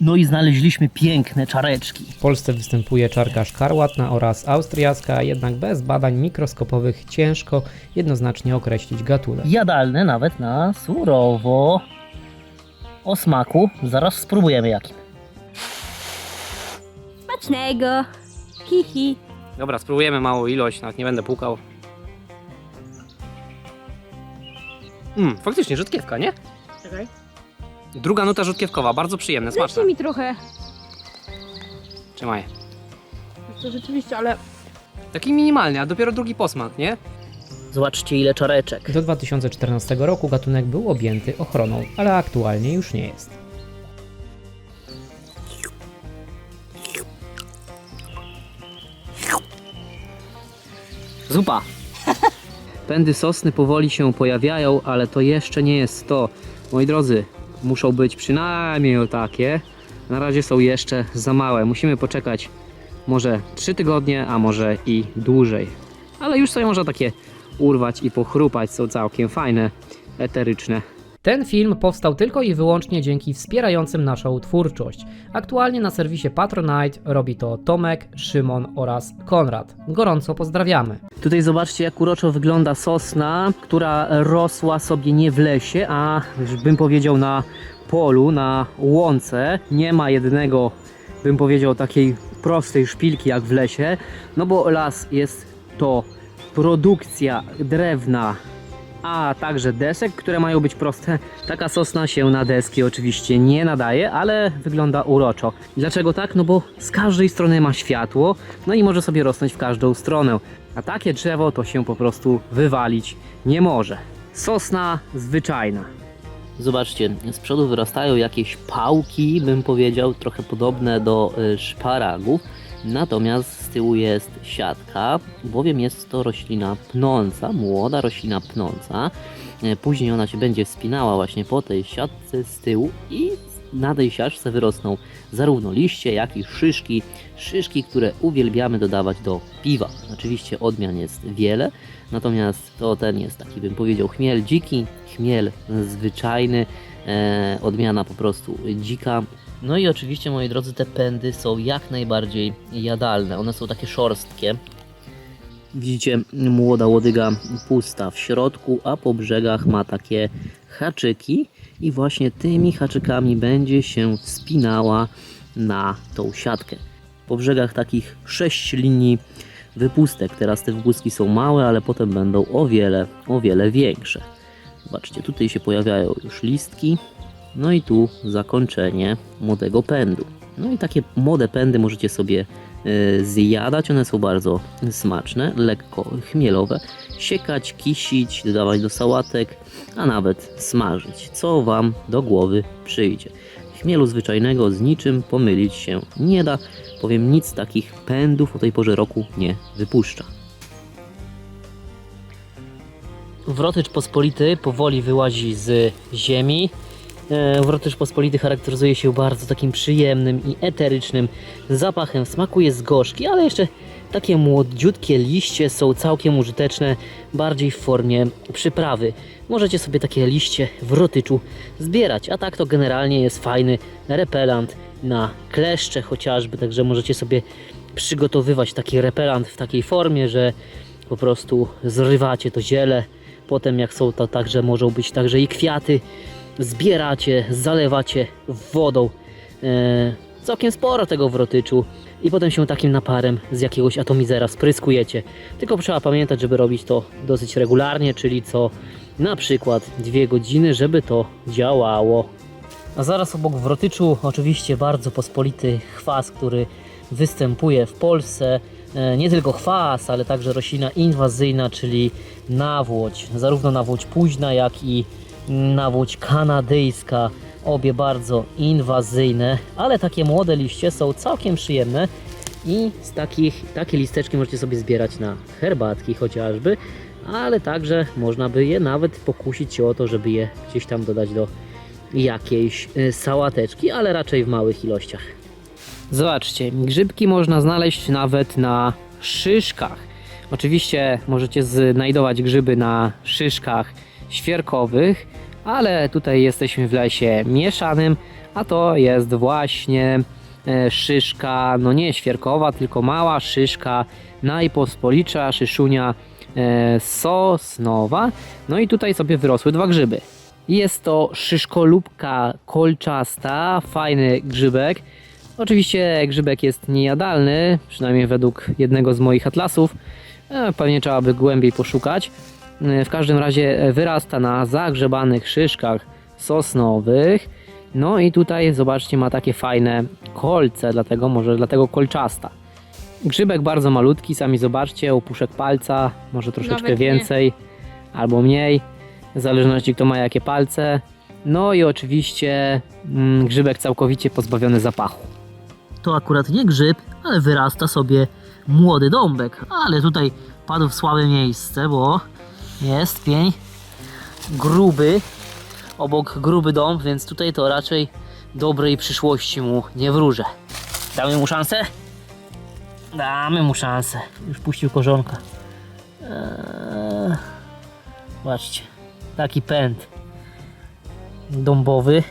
No i znaleźliśmy piękne czareczki. W Polsce występuje czarka szkarłatna oraz austriacka, jednak bez badań mikroskopowych ciężko jednoznacznie określić gatunek. Jadalne nawet na surowo. O smaku zaraz spróbujemy jakim. Smacznego. Hihi. Dobra, spróbujemy małą ilość, nawet nie będę pukał. Mmm, faktycznie rzutkiewka, nie? Czekaj. Druga nuta rzutkiewkowa, bardzo przyjemne, smaczne. Dajcie mi trochę. Trzymaj. To rzeczywiście, ale Taki minimalny, a dopiero drugi posmak, nie? Zobaczcie ile czareczek. Do 2014 roku gatunek był objęty ochroną, ale aktualnie już nie jest. Zupa! Pędy sosny powoli się pojawiają, ale to jeszcze nie jest to. Moi drodzy, muszą być przynajmniej o takie. Na razie są jeszcze za małe. Musimy poczekać może 3 tygodnie, a może i dłużej. Ale już sobie można takie urwać i pochrupać. Są całkiem fajne, eteryczne. Ten film powstał tylko i wyłącznie dzięki wspierającym naszą twórczość. Aktualnie na serwisie Patronite robi to Tomek, Szymon oraz Konrad. Gorąco pozdrawiamy. Tutaj zobaczcie jak uroczo wygląda sosna, która rosła sobie nie w lesie, a bym powiedział na polu, na łące. Nie ma jednego, bym powiedział, takiej prostej szpilki jak w lesie, no bo las jest to produkcja drewna, a także desek, które mają być proste. Taka sosna się na deski oczywiście nie nadaje, ale wygląda uroczo. Dlaczego tak? No bo z każdej strony ma światło, no i może sobie rosnąć w każdą stronę. A takie drzewo to się po prostu wywalić nie może. Sosna zwyczajna. Zobaczcie, z przodu wyrastają jakieś pałki, bym powiedział, trochę podobne do y, szparagów. Natomiast z tyłu jest siatka, bowiem jest to roślina pnąca, młoda roślina pnąca. E, Później ona się będzie wspinała właśnie po tej siatce z tyłu i na tej siatce wyrosną zarówno liście, jak i szyszki. Szyszki, które uwielbiamy dodawać do piwa. Oczywiście odmian jest wiele, natomiast to ten jest taki, bym powiedział, chmiel dziki, chmiel zwyczajny, e, odmiana po prostu dzika. No i oczywiście, moi drodzy, te pędy są jak najbardziej jadalne. One są takie szorstkie. Widzicie, młoda łodyga pusta w środku, a po brzegach ma takie haczyki i właśnie tymi haczykami będzie się wspinała na tą siatkę. Po brzegach takich sześć linii wypustek. Teraz te wypustki są małe, ale potem będą o wiele, o wiele większe. Zobaczcie, tutaj się pojawiają już listki, no i tu zakończenie młodego pędu. No i takie młode pędy możecie sobie e, zjadać, one są bardzo smaczne, lekko chmielowe. Siekać, kisić, dodawać do sałatek, a nawet smażyć, co Wam do głowy przyjdzie. Chmielu zwyczajnego z niczym pomylić się nie da, bowiem nic takich pędów o tej porze roku nie wypuszcza. Wrotycz pospolity powoli wyłazi z ziemi. E, Wrotycz pospolity charakteryzuje się bardzo takim przyjemnym i eterycznym zapachem. Smakuje z gorzki, ale jeszcze takie młodziutkie liście są całkiem użyteczne, bardziej w formie przyprawy. Możecie sobie takie liście w rotyczu zbierać, a tak to generalnie jest fajny repelant na kleszcze chociażby, także możecie sobie przygotowywać taki repelant w takiej formie, że po prostu zrywacie to ziele, potem jak są to także mogą być także i kwiaty, zbieracie, zalewacie wodą. E, całkiem sporo tego w rotyczu i potem się takim naparem z jakiegoś atomizera spryskujecie. Tylko trzeba pamiętać, żeby robić to dosyć regularnie, czyli co na przykład dwie godziny, żeby to działało. A zaraz obok wrotyczu oczywiście bardzo pospolity chwas, który występuje w Polsce. E, Nie tylko chwas, ale także roślina inwazyjna, czyli nawłoć. Zarówno nawłoć późna, jak i nawłoć kanadyjska. Obie bardzo inwazyjne, ale takie młode liście są całkiem przyjemne i z takich, takie listeczki możecie sobie zbierać na herbatki chociażby, ale także można by je nawet pokusić się o to, żeby je gdzieś tam dodać do jakiejś y, sałateczki, ale raczej w małych ilościach. Zobaczcie, grzybki można znaleźć nawet na szyszkach. Oczywiście możecie znajdować grzyby na szyszkach świerkowych, ale tutaj jesteśmy w lesie mieszanym, a to jest właśnie e, szyszka, no nie świerkowa, tylko mała szyszka najpospolicza, szyszunia e, sosnowa. No i tutaj sobie wyrosły dwa grzyby. Jest to szyszkolubka kolczasta, fajny grzybek. Oczywiście grzybek jest niejadalny, przynajmniej według jednego z moich atlasów. E, Pewnie trzeba by głębiej poszukać. E, W każdym razie e, wyrasta na zagrzebanych szyszkach sosnowych. No i tutaj zobaczcie ma takie fajne kolce, dlatego może dlatego kolczasta. Grzybek bardzo malutki, sami zobaczcie, opuszek palca, może troszeczkę Nawet nie. więcej albo mniej, w zależności kto ma jakie palce. No i oczywiście mm, grzybek całkowicie pozbawiony zapachu. To akurat nie grzyb, ale wyrasta sobie młody dąbek, ale tutaj padł w słabe miejsce, bo jest pień gruby, obok gruby dąb, więc tutaj to raczej dobrej przyszłości mu nie wróżę. Damy mu szansę? Damy mu szansę. Już puścił korzonka. Eee, Zobaczcie, taki pęd dąbowy.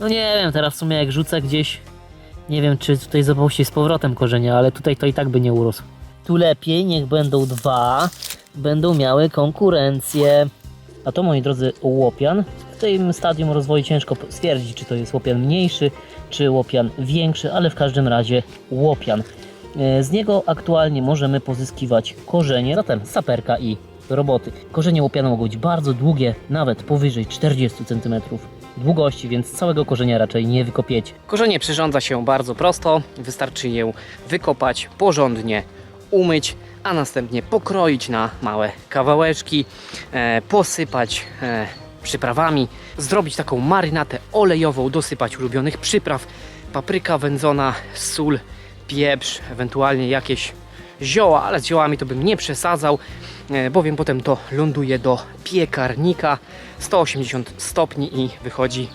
No nie wiem, teraz w sumie jak rzucę gdzieś, nie wiem czy tutaj zapuści z powrotem korzenia, ale tutaj to i tak by nie urósł. Tu lepiej, niech będą dwa, będą miały konkurencję. A to moi drodzy łopian. W tym stadium rozwoju ciężko stwierdzić, czy to jest łopian mniejszy, czy łopian większy, ale w każdym razie łopian. E, Z niego aktualnie możemy pozyskiwać korzenie, zatem saperka i roboty. Korzenie łopiana mogą być bardzo długie, nawet powyżej 40 cm długości, więc całego korzenia raczej nie wykopiecie. Korzenie przyrządza się bardzo prosto, wystarczy je wykopać porządnie, umyć, a następnie pokroić na małe kawałeczki, e, posypać e, przyprawami, zrobić taką marynatę olejową, dosypać ulubionych przypraw, papryka wędzona, sól, pieprz, ewentualnie jakieś zioła, ale z ziołami to bym nie przesadzał, e, bowiem potem to ląduje do piekarnika 180 stopni i wychodzi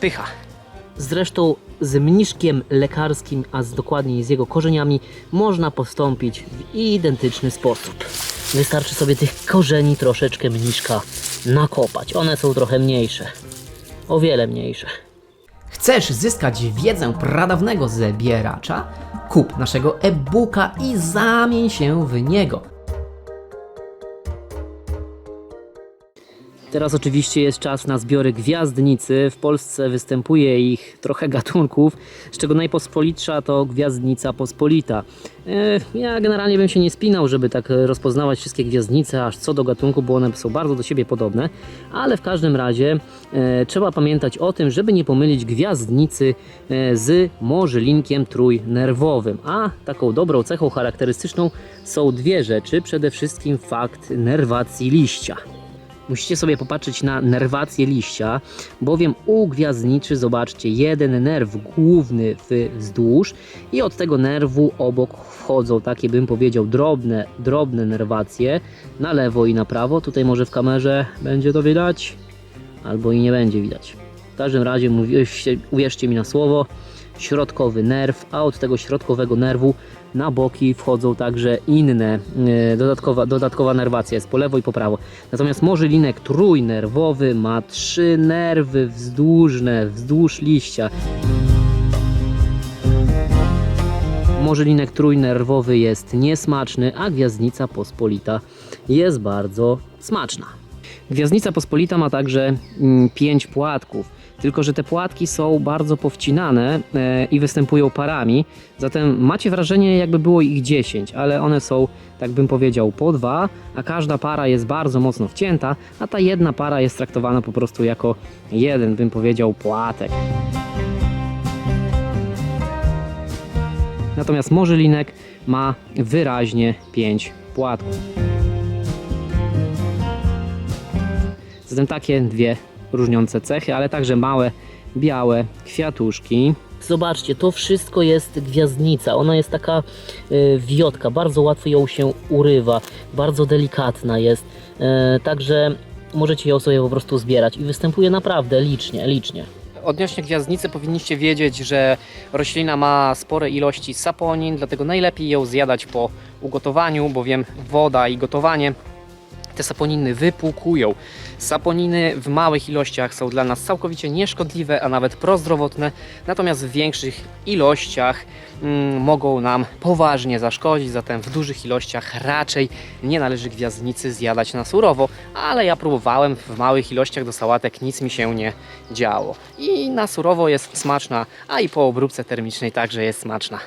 pycha. Zresztą z mniszkiem lekarskim, a z dokładniej z jego korzeniami, można postąpić w identyczny sposób. Wystarczy sobie tych korzeni troszeczkę mniszka nakopać. One są trochę mniejsze. O wiele mniejsze. Chcesz zyskać wiedzę pradawnego zbieracza? Kup naszego e-booka i zamień się w niego. Teraz oczywiście jest czas na zbiory gwiazdnicy. W Polsce występuje ich trochę gatunków, z czego najpospolitsza to gwiazdnica pospolita. E, Ja generalnie bym się nie spinał, żeby tak rozpoznawać wszystkie gwiazdnice aż co do gatunku, bo one są bardzo do siebie podobne, ale w każdym razie e, trzeba pamiętać o tym, żeby nie pomylić gwiazdnicy e, z morzylinkiem trójnerwowym. A taką dobrą cechą charakterystyczną są dwie rzeczy. Przede wszystkim fakt nerwacji liścia. Musicie sobie popatrzeć na nerwację liścia, bowiem u gwiazdniczy zobaczcie jeden nerw główny wzdłuż i od tego nerwu obok wchodzą takie bym powiedział drobne, drobne nerwacje na lewo i na prawo. Tutaj może w kamerze będzie to widać, albo i nie będzie widać. W każdym razie uwierzcie mi na słowo, środkowy nerw, a od tego środkowego nerwu na boki wchodzą także inne, e, dodatkowa, dodatkowa nerwacja jest po lewo i po prawo. Natomiast morzylinek trójnerwowy ma trzy nerwy wzdłużne, wzdłuż liścia. Morzylinek trójnerwowy jest niesmaczny, a gwiazdnica pospolita jest bardzo smaczna. Gwiazdnica pospolita ma także mm, pięć płatków, tylko że te płatki są bardzo powcinane e, i występują parami, zatem macie wrażenie jakby było ich 10, ale one są, tak bym powiedział, po dwa, a każda para jest bardzo mocno wcięta, a ta jedna para jest traktowana po prostu jako jeden, bym powiedział, płatek. Natomiast morzylinek ma wyraźnie pięć płatków. Zatem takie dwie różniące cechy, ale także małe, białe kwiatuszki. Zobaczcie, to wszystko jest gwiazdnica. Ona jest taka y, wiotka, bardzo łatwo ją się urywa, bardzo delikatna jest. Y, także możecie ją sobie po prostu zbierać i występuje naprawdę licznie, licznie. Odnośnie gwiazdnicy powinniście wiedzieć, że roślina ma spore ilości saponin, dlatego najlepiej ją zjadać po ugotowaniu, bowiem woda i gotowanie te saponiny wypłukują. Saponiny w małych ilościach są dla nas całkowicie nieszkodliwe, a nawet prozdrowotne, natomiast w większych ilościach mm, mogą nam poważnie zaszkodzić, zatem w dużych ilościach raczej nie należy gwiazdnicy zjadać na surowo, ale ja próbowałem w małych ilościach do sałatek, nic mi się nie działo. I na surowo jest smaczna, a i po obróbce termicznej także jest smaczna.